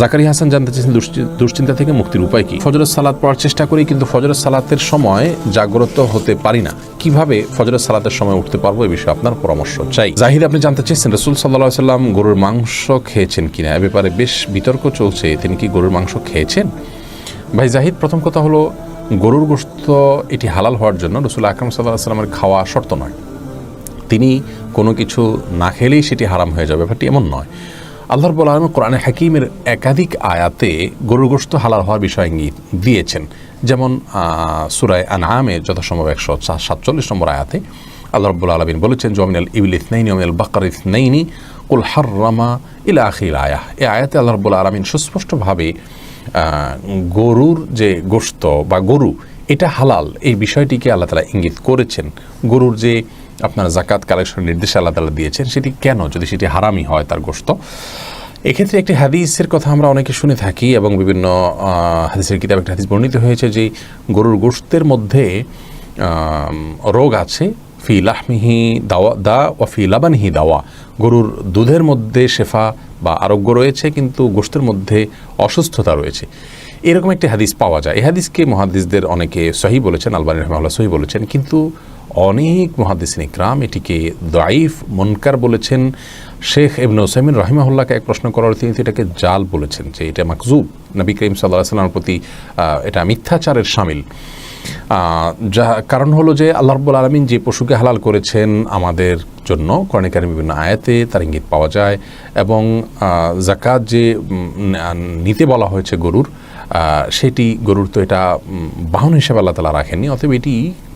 জাকারি হাসান জানতে চেয়েছেন দুশ্চিন্তা থেকে মুক্তির উপায় কি? ফজরের সালাদ পড়ার চেষ্টা করি, কিন্তু ফজরের সালাতের সময় জাগ্রত হতে পারি না। কীভাবে ফজরের সালাতের সময় উঠতে পারব এ বিষয়ে আপনার পরামর্শ চাই। জাহিদ, আপনি জানতে চেয়েছেন রসুল সাল্লাহ সাল্লাম গরুর মাংস খেয়েছেন কিনা? এ ব্যাপারে বেশ বিতর্ক চলছে। তিনি কি গরুর মাংস খেয়েছেন? ভাই জাহিদ, প্রথম কথা হলো, গরুর গোস্ত এটি হালাল হওয়ার জন্য রসুল আকরম সাল্লাহ সাল্লামের খাওয়া শর্ত নয়। তিনি কোনো কিছু না খেলেই সেটি হারাম হয়ে যাবে। ব্যাপারটি এমন নয়। আল্লাহ রব্বুল আলম কোরআনে হাকিমের একাধিক আয়াতে গরুর গোস্ত হালাল হওয়ার বিষয় ইঙ্গিত দিয়েছেন। যেমন সুরায় আনআমের যথাসম্ভব একশো সাতচল্লিশ নম্বর আয়াতে আল্লাহ রব্বুল আলমিন বলেছেন জমিনাল ইবিল ইসনাইনি অমিনাল বাকার ইসনাইনি, কুল হার্রামা ইলা আখির আয়া এই আয়াতে আল্লাহ রব্বুল আলমিন সুস্পষ্টভাবে গরুর যে গোস্ত বা গরু, এটা হালাল। এই বিষয়টিকে আল্লাহ তালা ইঙ্গিত করেছেন। গরুর যে আপনার জাকাত কালেকশনের নির্দেশ আল্লাহ তালা দিয়েছেন, সেটি কেন? যদি সেটি হারামি হয় তার গোস্ত এক্ষেত্রে একটি হাদিসের কথা আমরা অনেকে শুনে থাকি এবং বিভিন্ন হাদিসের কিতাব একটা হাদিস বর্ণিত হয়েছে যে গরুর গোস্তের মধ্যে রোগ আছে, ফি লাহমিহি দাওয়া, দা ও ফি লাবানহি দাওয়া। গরুর দুধের মধ্যে শেফা বা আরোগ্য রয়েছে, কিন্তু গোস্তের মধ্যে অসুস্থতা রয়েছে। এরকম একটি হাদিস পাওয়া যায়। এই হাদিসকে মহাদিসদের অনেকে সহি বলেছেন, আলবানী রহমাল্লাহ সহি বলেছেন, কিন্তু অনেক মহাদিসিন ইকরাম এটিকে দাইফ মনকার বলেছেন। শেখ ইবনে ওসাইমিন রহিমাহুল্লাহকে এক প্রশ্ন করার তিনি এটাকে জাল বলেছেন যে এটা মাকজুব নবী করিম সাল্লাহ সাল্লামের প্রতি এটা মিথ্যাচারের সামিল। যা কারণ হলো যে আল্লাহ রব্বুল আলমিন যে পশুকে হালাল করেছেন আমাদের জন্য কর্ণিকারের বিভিন্ন আয়াতে তার ইঙ্গিত পাওয়া যায় এবং জাকাত যে নিতে বলা হয়েছে গরুর সেটি গরুর তো এটা বাহন হিসেবে আল্লাহ তালা রাখেননি, অতএব এটি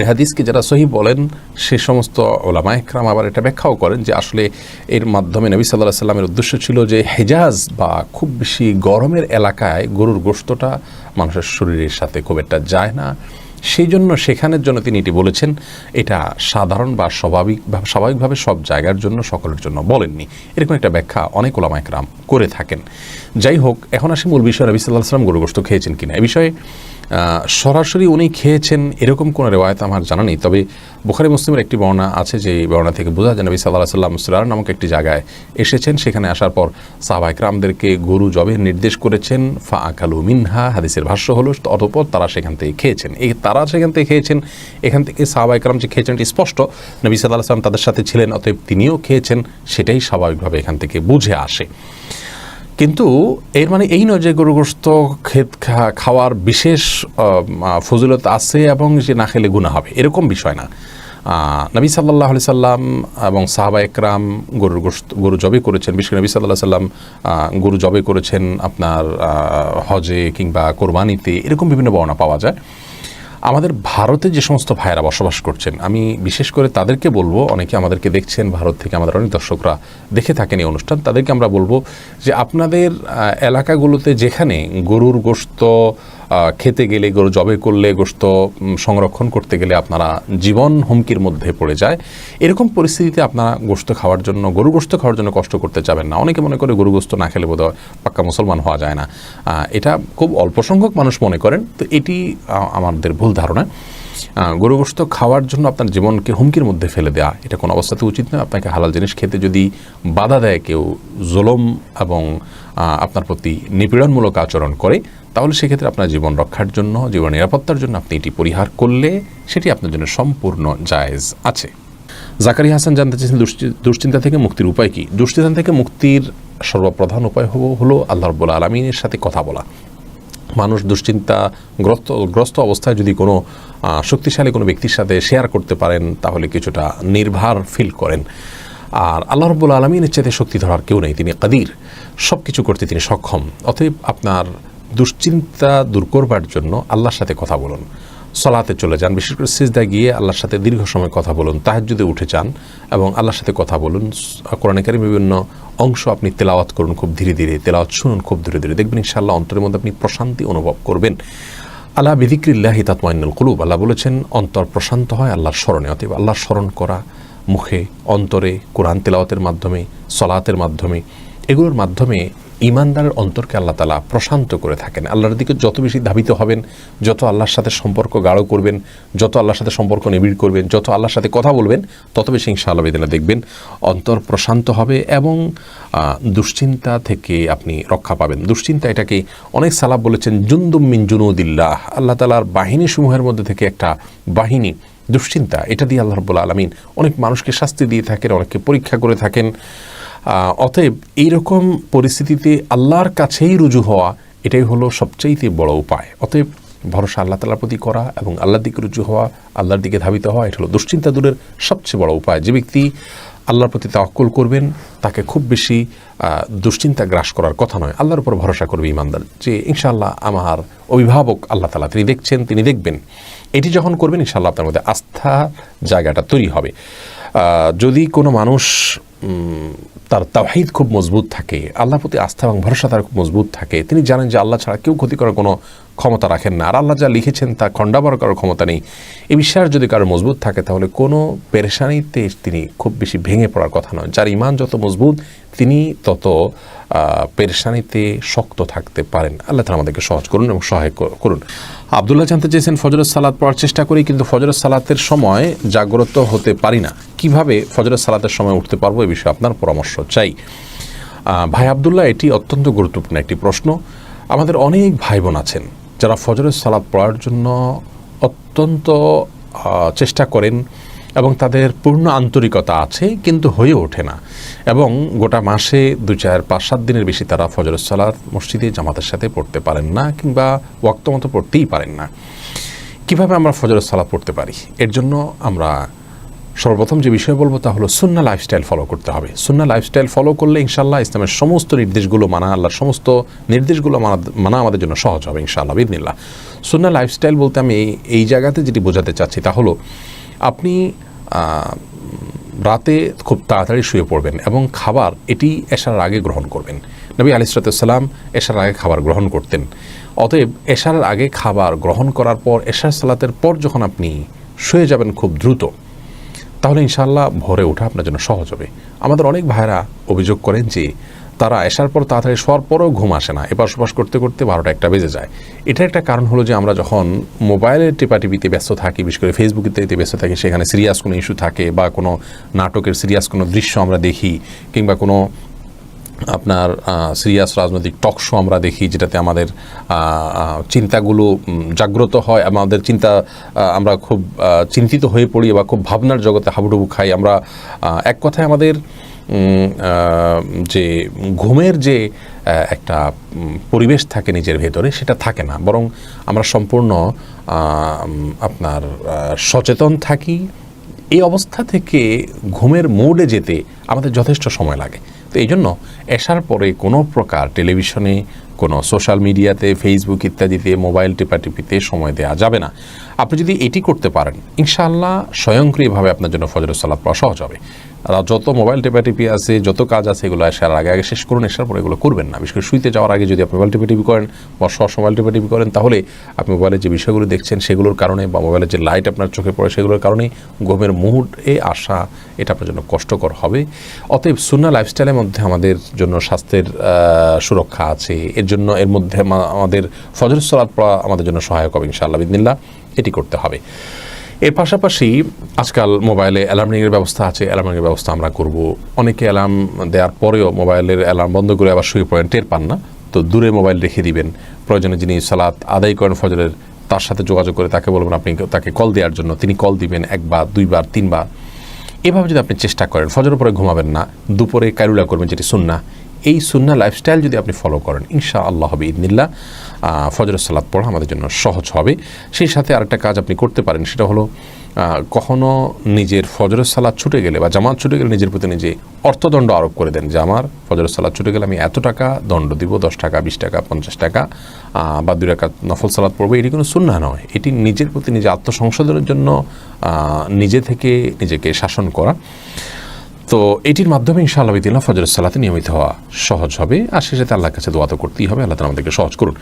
এই হাদিসকে যারা সহি বলেন, সে সমস্ত ওলামা একরাম আবার এটা ব্যাখ্যাও করেন যে আসলে এর মাধ্যমে নবী সাল্লাহ সাল্লামের উদ্দেশ্য ছিল যে হেজাজ বা খুব বেশি গরমের এলাকায় গরুর গোস্তটা মানুষের শরীরের সাথে খুব একটা যায় না। সেই জন্য সেখানের জন্য তিনি এটি বলেছেন, এটা সাধারণ বা স্বাভাবিক স্বাভাবিকভাবে সব জায়গার জন্য সকলের জন্য বলেননি। এরকম একটা ব্যাখ্যা অনেক ওলামা একরাম করে থাকেন। যাই হোক, এখন আসি মূল বিষয়। নবী সাল্লাহ সাল্লাম গরু গোস্ত খেয়েছেন কিনা? এ বিষয়ে সরাসরি উনি খেয়েছেন এরকম কোনো রেওয়ায়ত আমার জানা নেই। তবে বুখারি মুসলিমের একটি বর্ণনা আছে যে বর্ণনা থেকে বোঝা যায় নবী সাল্লাহ সাল্লাম সুরার নামক একটি জায়গায় এসেছেন। সেখানে আসার পর সাহাবা ইকরামদেরকে গরু জবের নির্দেশ করেছেন ফা আকালু মিনহা, হাদিসের ভাষ্য হলো অতপর তারা সেখান থেকে খেয়েছেন। এই তারা সেখান থেকে খেয়েছেন, এখান থেকে সাহাবা ইকরাম যে খেয়েছেন এটি স্পষ্ট। নবী সাল্লাহ সাল্লাম তাদের সাথে ছিলেন, অতএব তিনিও খেয়েছেন, সেটাই স্বাভাবিকভাবে এখান থেকে বুঝে আসে। কিন্তু এর মানে এই নয় যে গরুগ্রস্ত খা- খাওয়ার বিশেষ ফজিলত আছে এবং যে না খেলে গুণা হবে। এরকম বিষয় না। নবী সাল্লাহ আলি সাল্লাম এবং সাহাবা একরাম গরুর গোস্ত গরু জবে করেছেন। বিশেষ নবী সাল্লাহ সাল্লাম গরু জবে করেছেন আপনার হজে কিংবা কোরবানিতে। এরকম বিভিন্ন বর্ণনা পাওয়া যায়। আমাদের ভারতে যে সমস্ত ভাইয়েরা বসবাস করছেন, আমি বিশেষ করে তাদেরকে বলব, অনেকে আমাদেরকে দেখছেন, ভারত থেকে আমাদের অনেক দর্শকরা দেখে থাকেন এই অনুষ্ঠান, তাদেরকে আমরা বলব যে আপনাদের এলাকাগুলোতে যেখানে গরুর গোস্ত খেতে গেলে, গরু জবে করলে গোস্ত সংরক্ষণ করতে গেলে আপনারা জীবন হুমকির মধ্যে পড়ে যায়। এরকম পরিস্থিতিতে আপনারা গোস্ত খাওয়ার জন্য গরু গোস্ত খাওয়ার জন্য কষ্ট করতে যাবেন না। অনেকে মনে করে গরু গোস্ত না খেলে বোধহয় পাক্কা মুসলমান হওয়া যায় না। এটা খুব অল্প সংখ্যক মানুষ মনে করেন। তো এটি আমাদের ভুল ধারণা। আহ, গরু গোস্ত খাওয়ার জন্য আপনার জীবনকে হুমকির মধ্যে ফেলে দেওয়া এটা কোনো অবস্থাতে উচিত নয়। আপনাকে হালাল জিনিস খেতে যদি বাধা দেয় কেউ জোলম এবং আপনার প্রতি নিপীড়নমূলক আচরণ করে তাহলে সেক্ষেত্রে আপনার জীবন রক্ষার জন্য জীবন নিরাপত্তার জন্য আপনি এটি পরিহার করলে সেটি আপনার জন্য সম্পূর্ণ জায়েজ আছে। জাকারি হাসান জানতে চেয়েছেন দুশ্চিন্তা থেকে মুক্তির উপায় কি? দুশ্চিন্তা থেকে মুক্তির সর্বপ্রধান উপায় হলো আল্লাহ রব্বুল আলমিনের সাথে কথা বলা। মানুষ দুশ্চিন্তা গ্রস্ত গ্রস্ত অবস্থায় যদি কোনো শক্তিশালী কোনো ব্যক্তির সাথে শেয়ার করতে পারেন, তাহলে কিছুটা নির্ভার ফিল করেন। আর আল্লাহ রব্বুল আলমিনের চেতে শক্তি ধরার কেউ নেই, তিনি কাদির। সব কিছু করতে তিনি সক্ষম। অতএব আপনার দুশ্চিন্তা দূর করবার জন্য আল্লাহর সাথে কথা বলুন। সলাতে চলে যান, বিশেষ করে সিজদা গিয়ে আল্লাহর সাথে দীর্ঘ সময় কথা বলুন, তাহাজ্জুদে উঠে যান এবং আল্লাহর সাথে কথা বলুন। কোরআনকারী বিভিন্ন অংশ আপনি তেলাওয়াত করুন খুব ধীরে ধীরে, তেলাওয়াত শুনুন খুব ধীরে ধীরে। দেখবেন ইনশাআল্লাহ অন্তরের মধ্যে আপনি প্রশান্তি অনুভব করবেন। আল্লাহ বিদিক্রিল্লাহি তাতমাইনুল কুলুব, আল্লাহ বলেছেন, অন্তর প্রশান্ত হয় আল্লাহর স্মরণে, অতএব আল্লাহর স্মরণ করা, মুখে, অন্তরে, কোরআন তেলাওয়াতের মাধ্যমে, সলাতের মাধ্যমে, এগুলোর মাধ্যমে ইমানদারের অন্তরকে আল্লাহ তালা প্রশান্ত করে থাকেন। আল্লাহর দিকে যত বেশি ধাবিত হবেন, যত আল্লাহর সাথে সম্পর্ক গাঢ় করবেন, যত আল্লাহর সাথে সম্পর্ক নিবিড় করবেন, যত আল্লাহর সাথে কথা বলবেন, তত বেশি ইনশাআল্লাহ বেদিনা দেখবেন। অন্তর প্রশান্ত হবে এবং দুশ্চিন্তা থেকে আপনি রক্ষা পাবেন। দুশ্চিন্তা এটাকে অনেক সালাব বলেছেন, জুন্দুম মিন জুনুদিল্লাহ। আল্লাহ তালার বাহিনী সমূহের মধ্যে থেকে একটা বাহিনী, দুশ্চিন্তা, এটা দিয়ে আল্লাহ রব্বুল আলমিন অনেক মানুষকে শাস্তি দিয়ে থাকেন, অনেককে পরীক্ষা করে থাকেন। অতএব এইরকম পরিস্থিতিতে আল্লাহর কাছেই রুজু হওয়া, এটাই হলো সবচাইতে বড় উপায়। অতএব ভরসা আল্লাহ তালার প্রতি করা এবং আল্লাহর দিকে রুজু হওয়া, আল্লাহর দিকে ধাবিত হওয়া, এটা হলো দুশ্চিন্তা দূরের সবচেয়ে বড় উপায়। যে ব্যক্তি আল্লাহর প্রতি তাওয়াক্কুল করবেন, তাকে খুব বেশি দুশ্চিন্তা গ্রাস করার কথা নয়। আল্লাহর উপর ভরসা করবে ইমানদার যে ইনশাআল্লাহ আমার অভিভাবক আল্লাহ তালা তিনি দেখছেন, তিনি দেখবেন। এটি যখন করবেন, ইনশাআল্লাহ আপনার মধ্যে আস্থা জায়গাটা তৈরি হবে। যদি কোনো মানুষ তার তাওহিদ খুব মজবুত থাকে আল্লাহ প্রতি আস্থা এবং ভরসা তার খুব মজবুত থাকে। তিনি জানেন যে আল্লাহ ছাড়া কেউ ক্ষতি করার কোনো ক্ষমতা রাখেন না। আর আল্লাহ যা লিখেছেন তা খণ্ডাবর করার ক্ষমতা নেই। এই বিশ্বাস যদি কারও মজবুত থাকে, তাহলে কোনো পেরেশানিতে তিনি খুব বেশি ভেঙে পড়ার কথা নয়। যার ইমান যত মজবুত তিনি তত পেরেশানিতে শক্ত থাকতে পারেন। আল্লাহ তালা আমাদেরকে সহজ করুন এবং সহায় করুন। আবদুল্লাহ জানতে চেয়েছেন ফজরত সালাদ পড়ার চেষ্টা করি, কিন্তু ফজরত সালাতের সময় জাগ্রত হতে পারি না। কীভাবে ফজরত সালাতের সময় উঠতে পারব এ বিষয়ে আপনার পরামর্শ চাই। ভাই আবদুল্লাহ, এটি অত্যন্ত গুরুত্বপূর্ণ একটি প্রশ্ন। আমাদের অনেক ভাই বোন আছেন, যারা ফজরের সালাদ পড়ার জন্য অত্যন্ত চেষ্টা করেন। এবং তাদের পূর্ণ আন্তরিকতা আছে, কিন্তু হয়ে ওঠে না। এবং গোটা মাসে দু চার পাঁচ সাত দিনের বেশি তারা ফজরের সালাদ মসজিদে জামাতের সাথে পড়তে পারেন না কিংবা ওয়াক্ত মতো পড়তেই পারেন না। কীভাবে আমরা ফজরের সালাদ পড়তে পারি? এর জন্য আমরা সর্বপ্রথম যে বিষয় বলব তা হলো সুন্না লাইফস্টাইল ফলো করতে হবে। সুন্না লাইফস্টাইল ফলো করলে ইনশাল্লাহ ইসলামের সমস্ত নির্দেশগুলো মানা, আল্লাহর সমস্ত নির্দেশগুলো মানা মানা আমাদের জন্য সহজ হবে ইনশাআল্লাহ বিদিনিল্লাহ সুন্না লাইফস্টাইল বলতে আমি এই- এই জায়গাতে যেটি বোঝাতে চাচ্ছি তা হলো আপনি রাতে খুব তাড়াতাড়ি শুয়ে পড়বেন এবং খাবার এটি এশার আগে গ্রহণ করবেন। নবী আলিসালাম এশার আগে খাবার গ্রহণ করতেন। অতএব এশার আগে খাবার গ্রহণ করার পর, এশার সালাতের পর যখন আপনি শুয়ে যাবেন খুব দ্রুত, তাহলে ইনশাল্লাহ ভোরে ওঠা আপনার জন্য সহজ হবে। আমাদের অনেক ভাইরা অভিযোগ করেন যে তারা আসার পর তাড়াতাড়ি শোয়ার পরেও ঘুম আসে না। এপাশ ওপাশ করতে করতে বারোটা একটা বেজে যায়। এটার একটা কারণ হলো যে আমরা যখন মোবাইলের টিপাটিপিতে ব্যস্ত থাকি, বিশেষ করে ফেসবুকেতে ব্যস্ত থাকি, সেখানে সিরিয়াস কোনো ইস্যু থাকে বা কোনো নাটকের সিরিয়াস কোনো দৃশ্য আমরা দেখি কিংবা কোনো আপনার সিরিয়াস রাজনৈতিক টক শো আমরা দেখি যেটাতে আমাদের চিন্তাগুলো জাগ্রত হয়, আমাদের চিন্তা আমরা খুব চিন্তিত হয়ে পড়ি বা খুব ভাবনার জগতে হাবুডুবু খাই। আমরা এক কথায় আমাদের যে ঘুমের যে একটা পরিবেশ থাকে নিজের ভেতরে, সেটা থাকে না। বরং আমরা সম্পূর্ণ আপনার সচেতন থাকি। এই অবস্থা থেকে ঘুমের মোডে যেতে আমাদের যথেষ্ট সময় লাগে। তো এই জন্য এসার পরে কোনো প্রকার টেলিভিশনে, কোনো সোশ্যাল মিডিয়াতে ফেসবুক ইত্যাদিতে মোবাইল টিপাটিপিতে সময় দেওয়া যাবে না। আপনি যদি এটি করতে পারেন, ইনশাআল্লাহ স্বয়ংক্রিয়ভাবে আপনার জন্য ফজরের সালাদ পাওয়া সহজ হবে। যত মোবাইল টেপাটিপি আছে, যত কাজ আছে, এগুলো আসার আগে আগে শেষ করুন এসার পরে এগুলো করবেন না। বিশেষ করে শুইতে যাওয়ার আগে যদি আপনি মোবাইল টিপাটিপি করেন, বা সব মোবাইল টিপাটিপি করেন, তাহলে আপনি মোবাইলের যে বিষয়গুলো দেখছেন, সেগুলোর কারণে, বা মোবাইলের যে লাইট আপনার চোখে পড়ে, সেগুলোর কারণে ঘুমের মুহূর্তে আসা, এটা আপনার জন্য কষ্টকর হবে। অতএব সুন্না লাইফস্টাইলের মধ্যে আমাদের জন্য স্বাস্থ্যের সুরক্ষা আছে। এর জন্য, এর মধ্যে আমাদের ফজর সলাদ পড়া আমাদের জন্য সহায়ক হবে, ইনশাআল্লাহ বিদিনিল্লাহ এটি করতে হবে। এর পাশাপাশি আজকাল মোবাইলে অ্যালার্মিংয়ের ব্যবস্থা আছে অ্যালার্মিংয়ের ব্যবস্থা আমরা করব। অনেকে অ্যালার্ম দেওয়ার পরেও মোবাইলের অ্যালার্ম বন্ধ করে আবার শুয়ে পড়েন, টের পান না। তো দূরে মোবাইল রেখে দিবেন। প্রয়োজনে যিনি সালাত আদায় করেন ফজরের, তার সাথে যোগাযোগ করে তাকে বলবেন আপনি তাকে কল দেওয়ার জন্য। তিনি কল দিবেন একবার দুইবার তিনবার এভাবে যদি আপনি চেষ্টা করেন, ফজরের পরে ঘুমাবেন না, দুপুরে কারুলা করবেন যেটি সুন্না এই সুন্না লাইফস্টাইল যদি আপনি ফলো করেন ইনশা আল্লাহ হবে ইদনিল্লা ফজর সালাদ পড়া আমাদের জন্য সহজ হবে। সেই সাথে আরেকটা কাজ আপনি করতে পারেন, সেটা হলো কখনো নিজের ফজরের সালাদ ছুটে গেলে বা জামাত ছুটে গেলে নিজের প্রতি নিজে অর্থদণ্ড আরোপ করে দেন যে, আমার ফজরের সালাদ ছুটে গেলে আমি এত টাকা দণ্ড দিব, দশ টাকা, বিশ টাকা, পঞ্চাশ টাকা বা দুই টাকা নফল সালাদ পড়ব। এটি কোনো সুন্না নয়। এটি নিজের প্রতি নিজে আত্মসংশোধনের জন্য নিজে থেকে নিজেকে শাসন করা। তো এটির মাধ্যমে ইনশাআল্লাহ বিদিল্লা ফজরের সালাতে নিয়মিত হওয়া সহজ হবে। আর সে আল্লাহর কাছে দোয়া তো করতেই হবে। আল্লাহ আমাদেরকে সহজ করুন।